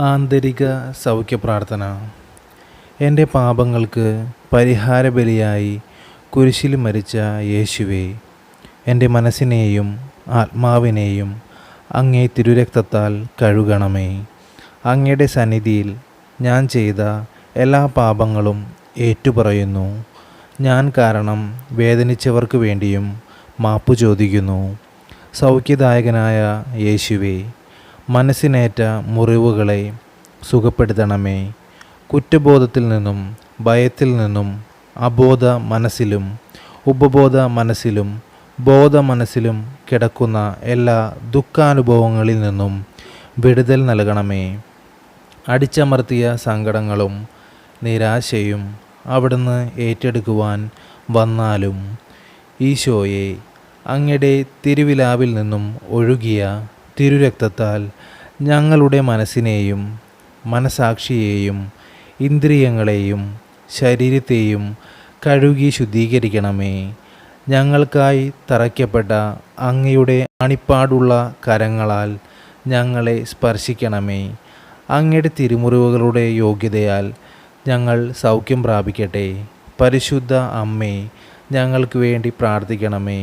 ആന്തരിക സൗഖ്യ പ്രാർത്ഥന എന്റെ പാപങ്ങൾക്ക് പരിഹാര ബലിയായി കുരിശിൽ മരിച്ച യേശുവെ എന്റെ മനസ്സിനെയും ആത്മാവിനെയും അങ്ങേ തിരുരക്തത്താൽ കഴുകണമേ. അങ്ങയുടെ സന്നിധിയിൽ ഞാൻ ചെയ്ത എല്ലാ പാപങ്ങളും ഏറ്റുപറയുന്നു. ഞാൻ കാരണം വേദനിച്ചവർക്ക് വേണ്ടിയും മാപ്പു ചോദിക്കുന്നു സൗഖ്യദായകനായ യേശുവേ മനസ്സിനേറ്റ മുറിവുകളെ സുഖപ്പെടുത്തണമേ. കുറ്റബോധത്തിൽ നിന്നും ഭയത്തിൽ നിന്നും അബോധ മനസ്സിലും ഉപബോധ മനസ്സിലും ബോധ മനസ്സിലും കിടക്കുന്ന എല്ലാ ദുഃഖാനുഭവങ്ങളിൽ നിന്നും വിടുതൽ നൽകണമേ. അടിച്ചമർത്തിയ സങ്കടങ്ങളും നിരാശയും അവിടുന്ന് ഏറ്റെടുക്കുവാൻ വന്നാലും ഈശോയെ അങ്ങയുടെ തിരുവിലാവിൽ നിന്നും ഒഴുകിയ തിരുരക്തത്താൽ ഞങ്ങളുടെ മനസ്സിനെയും മനസാക്ഷിയെയും ഇന്ദ്രിയങ്ങളെയും ശരീരത്തെയും കഴുകി ശുദ്ധീകരിക്കണമേ. ഞങ്ങൾക്കായി തറയ്ക്കപ്പെട്ട അങ്ങയുടെ അണിപ്പാടുള്ള കരങ്ങളാൽ ഞങ്ങളെ സ്പർശിക്കണമേ. അങ്ങയുടെ തിരുമുറിവുകളുടെ യോഗ്യതയാൽ ഞങ്ങൾ സൗഖ്യം പ്രാപിക്കട്ടെ. പരിശുദ്ധ അമ്മേ ഞങ്ങൾക്ക് വേണ്ടി പ്രാർത്ഥിക്കണമേ.